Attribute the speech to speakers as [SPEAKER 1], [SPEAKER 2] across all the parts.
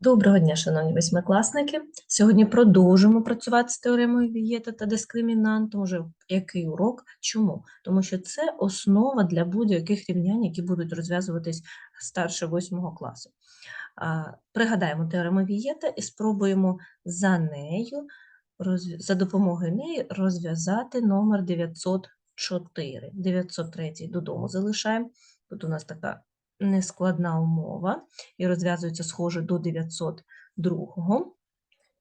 [SPEAKER 1] Доброго дня, шановні восьмикласники. Сьогодні продовжимо працювати з теоремою Вієта та дискримінантом. Уже який урок? Чому? Тому що це основа для будь-яких рівнянь, які будуть розв'язуватись старше восьмого класу. Пригадаємо теорему Вієта і спробуємо за нею, за допомогою неї розв'язати номер 904. 903 додому залишаємо. Тут у нас така нескладна умова і розв'язується схоже до 902.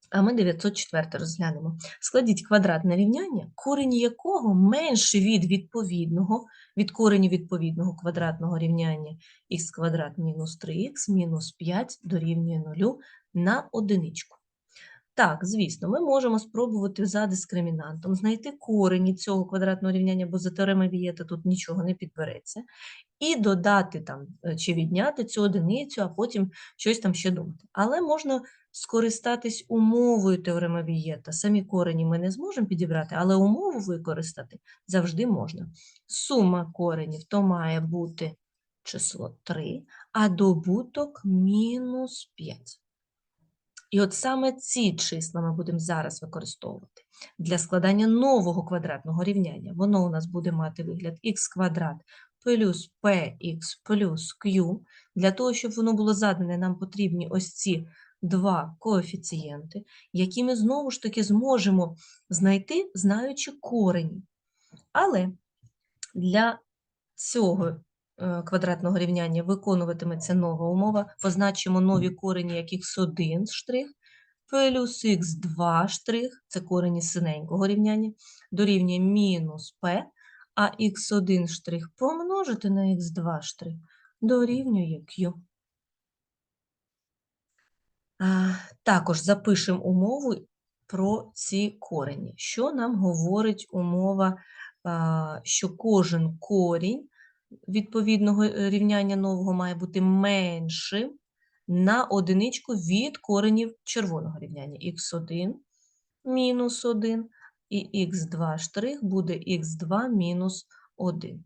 [SPEAKER 1] А ми 904 розглянемо. Складіть квадратне рівняння, корень якого менше від відповідного, від кореню відповідного квадратного рівняння х квадрат мінус 3х мінус 5 дорівнює 0 на одиничку. Так, звісно, ми можемо спробувати за дискримінантом знайти корені цього квадратного рівняння, бо за теоремою Вієта тут нічого не підбереться, і додати там е, чи відняти цю одиницю, а потім щось там ще думати. Але можна скористатись умовою теореми Вієта. Самі корені ми не зможемо підібрати, але умову використати завжди можна. Сума коренів то має бути число 3, а добуток мінус 5. І от саме ці числа ми будемо зараз використовувати для складання нового квадратного рівняння. Воно у нас буде мати вигляд х квадрат плюс px плюс q. Для того, щоб воно було задане, нам потрібні ось ці два коефіцієнти, які ми знову ж таки зможемо знайти, знаючи корені. Але для цього квадратного рівняння виконуватиметься нова умова. Позначимо нові корені як х1 штрих, плюс х2 штрих, це корені синенького рівняння, дорівнює мінус p, а х1 штрих помножити на х2 штрих дорівнює q. Також запишемо умову про ці корені. Що нам говорить умова, що кожен корінь відповідного е, рівняння нового має бути меншим на одиничку від коренів червоного рівняння. х1 мінус 1 і х2 штрих буде х2 мінус 1.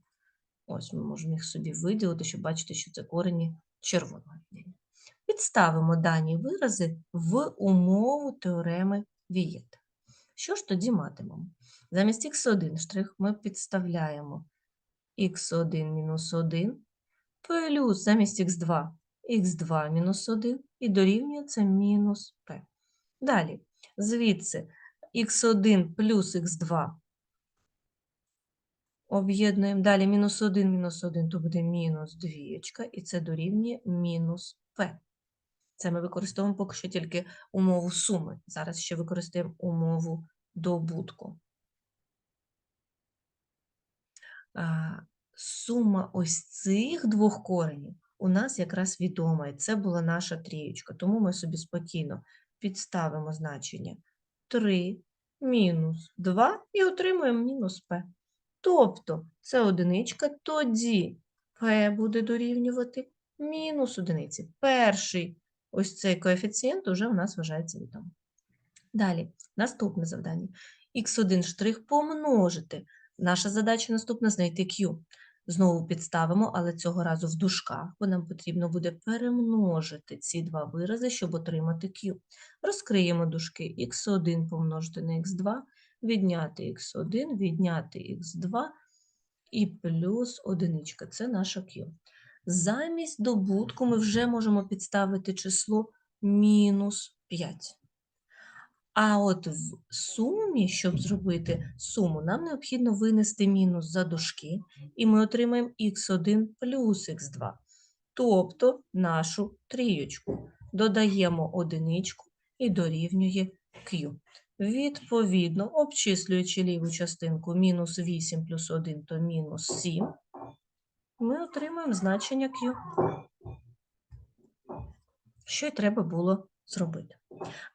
[SPEAKER 1] Ось ми можемо їх собі виділити, щоб бачити, що це корені червоного рівняння. Підставимо дані вирази в умову теореми Вієта. Що ж тоді матимемо? Замість х1 штрих ми підставляємо х1 мінус 1 плюс замість х2 х2 мінус 1 і дорівнює це мінус p. Далі, звідси х1 плюс х2 об'єднуємо. Далі мінус 1 мінус 1 то буде мінус двієчка, і це дорівнює мінус p. Це ми використовуємо поки що тільки умову суми. Зараз ще використаємо умову добутку. Сума ось цих двох коренів у нас якраз відома, і це була наша трієчка. Тому ми собі спокійно підставимо значення 3 мінус 2 і отримуємо мінус p. Тобто це одиничка, тоді p буде дорівнювати мінус одиниці. Перший ось цей коефіцієнт уже у нас вважається відомим. Далі, наступне завдання. х1 штрих помножити. Наша задача наступна знайти q. Знову підставимо, але цього разу в дужках, бо нам потрібно буде перемножити ці два вирази, щоб отримати q. Розкриємо дужки х1 помножити на х2, відняти х1, відняти х2 і плюс одиничка. Це наша q. Замість добутку ми вже можемо підставити число мінус 5. А от в сумі, щоб зробити суму, нам необхідно винести мінус за дужки, і ми отримаємо х1 плюс х2, тобто нашу трієчку. Додаємо одиничку і дорівнює q. Відповідно, обчислюючи ліву частинку мінус 8 плюс 1, то мінус 7, ми отримаємо значення q. Що й треба було зробити.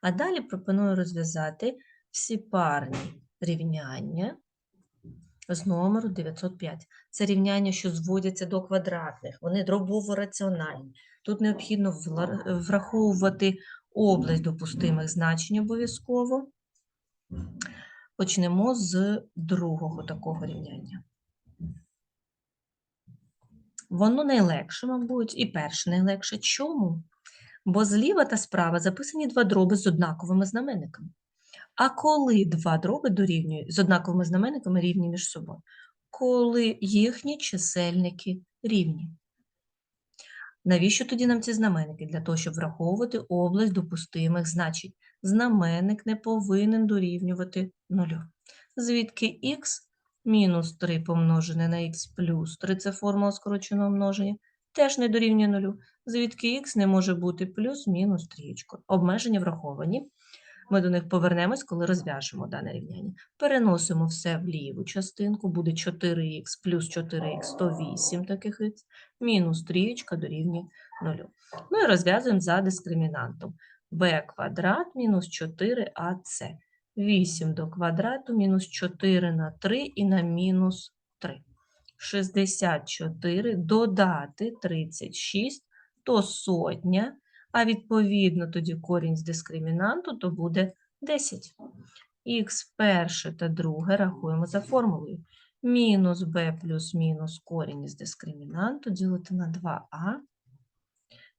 [SPEAKER 1] А далі пропоную розв'язати всі парні рівняння з номеру 905. Це рівняння, що зводяться до квадратних, вони дробово раціональні. Тут необхідно враховувати область допустимих значень обов'язково. Почнемо з другого такого рівняння. Воно найлегше, мабуть, і перше найлегше. Чому? Бо зліва та справа записані два дроби з однаковими знаменниками. А коли два дроби дорівнюють з однаковими знаменниками рівні між собою? Коли їхні чисельники рівні. Навіщо тоді нам ці знаменники? Для того, щоб враховувати область допустимих значень. Знаменник не повинен дорівнювати нулю. Звідки х мінус 3 помножене на х плюс 3 – це формула скороченого множення, теж не дорівнює нулю. Звідки х не може бути плюс-мінус трієчко. Обмеження враховані. Ми до них повернемось, коли розв'яжемо дане рівняння. Переносимо все в ліву частинку, буде 4х плюс 4х, 108 таких х, мінус трієчка дорівнює 0. Ну і розв'язуємо за дискримінантом. b квадрат мінус 4ac. 8 до квадрату мінус 4 на 3 і на мінус 3. 64 додати 36, то сотня, а відповідно тоді корінь з дискримінанту, то буде 10. Х перше та друге рахуємо за формулою. Мінус b плюс мінус корінь із дискримінанту ділити на 2а.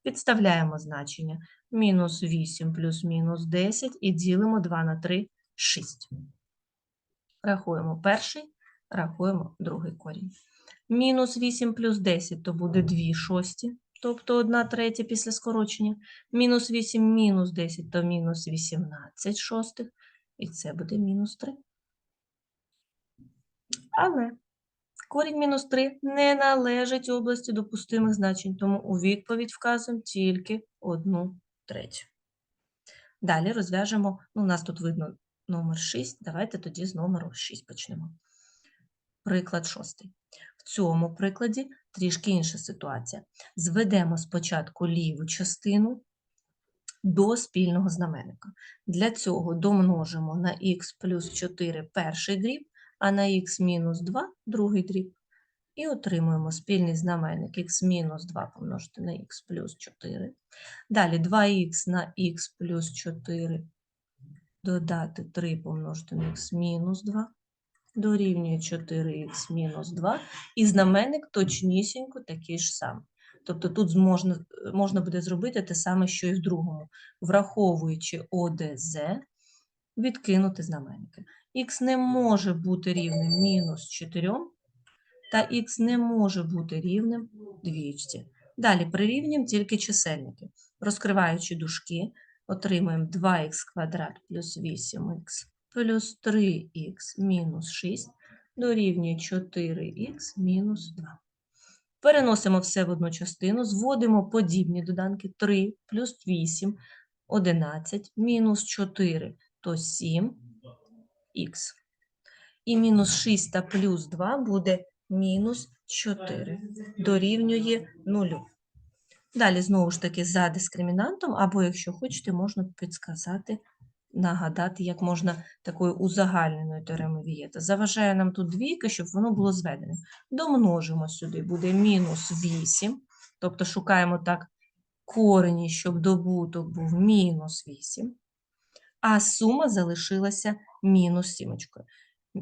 [SPEAKER 1] Підставляємо значення. Мінус 8 плюс мінус 10 і ділимо 2 на 3 – 6. Рахуємо перший, рахуємо другий корінь. Мінус 8 плюс 10 то буде 2 шості, тобто 1 третя після скорочення. Мінус 8 мінус 10 то мінус 18 шостих, і це буде мінус 3. Але корінь мінус 3 не належить області допустимих значень, тому у відповідь вказуємо тільки 1 третю. Далі розв'яжемо, ну, у нас тут видно номер 6, давайте тоді з номеру 6 почнемо. Приклад шостий. В цьому прикладі трішки інша ситуація. Зведемо спочатку ліву частину до спільного знаменника. Для цього домножимо на х плюс 4 перший дріб, а на х мінус 2 другий дріб. І отримуємо спільний знаменник х мінус 2 помножити на х плюс 4. Далі 2х на х плюс 4 додати 3 помножити на х мінус 2 дорівнює 4х мінус 2, і знаменник точнісінько такий ж самий. Тобто тут можна, можна буде зробити те саме, що і в другому, враховуючи ОДЗ, відкинути знаменники. Х не може бути рівним мінус 4, та х не може бути рівним двічці. Далі прирівнюємо тільки чисельники. Розкриваючи дужки, отримуємо 2х квадрат плюс 8х плюс 3х мінус 6 дорівнює 4х мінус 2. Переносимо все в одну частину, зводимо подібні доданки 3 плюс 8, 11, мінус 4, то 7х. І мінус 6 та плюс 2 буде мінус 4, дорівнює 0. Далі, знову ж таки, за дискримінантом, або, якщо хочете, можна підсказати, нагадати, як можна такою узагальненою теоремою Вієта. Заважає нам тут двійка, щоб воно було зведене. Домножимо сюди, буде мінус 8, тобто шукаємо так корені, щоб добуток був мінус 8, а сума залишилася мінус 7.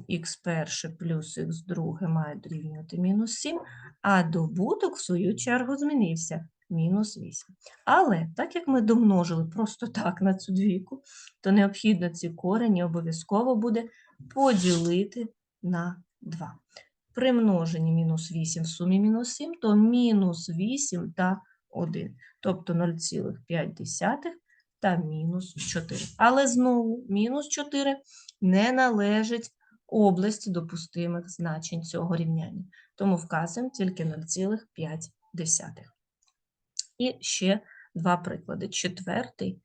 [SPEAKER 1] Х перше плюс х друге має дорівнювати мінус 7, а добуток, в свою чергу, змінився мінус 8. Але так як ми домножили просто так на цю двійку, то необхідно ці корені обов'язково буде поділити на 2. При множенні мінус 8 в сумі мінус 7, то мінус 8 та 1, тобто 0,5 та мінус 4. Але знову мінус 4 не належить області допустимих значень цього рівняння. Тому вказуємо тільки 0,5. І ще два приклади. Четвертий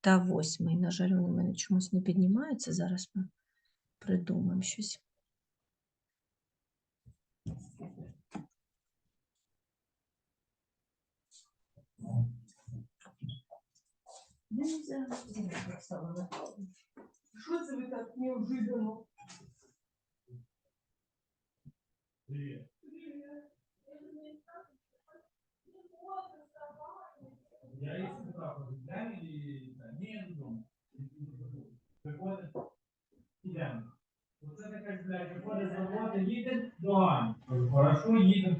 [SPEAKER 1] та восьмий. На жаль, вони в мене чомусь не піднімаються. Зараз ми придумаємо щось.
[SPEAKER 2] Що це ви так неожиданно?
[SPEAKER 3] Я їх сказав, розглянь і та ні, я додому. Приходить, ідемо. Оце така земля, приходить з роботи, їдемо до Ані. Кажу, Хорошо, їдемо.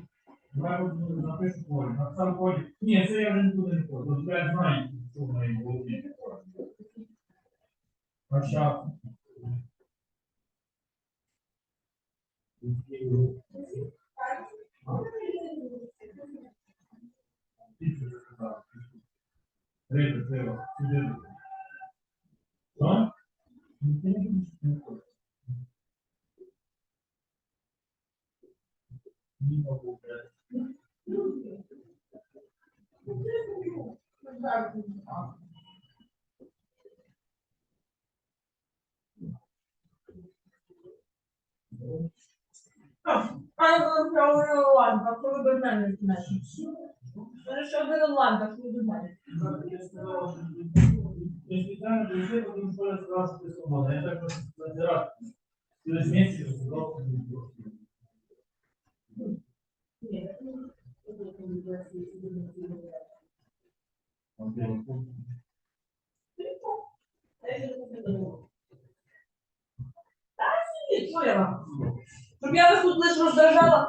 [SPEAKER 3] Давай буду напишу полі. Написав полі. Ні, я вже нікуди не хочу. От я знаю, що в моїй голові. 30, 0, 14. За. А, а, а, а, а, а, а, а, а, Через місяць я сказав, що не було.
[SPEAKER 2] Що я вам? Щоб я вас тут лише роздражала.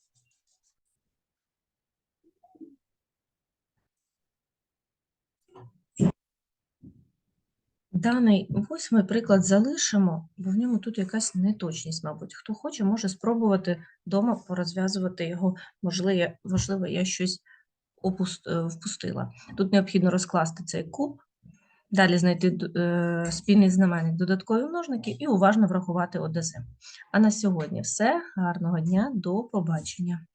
[SPEAKER 1] Даний восьмий приклад залишимо, бо в ньому тут якась неточність, мабуть. Хто хоче, може спробувати вдома порозв'язувати його. Можливо, можливо, я щось е, впустила. Тут необхідно розкласти цей куб, далі знайти е, спільний знаменник додаткові множники і уважно врахувати ОДЗ. А на сьогодні все. Гарного дня, до побачення.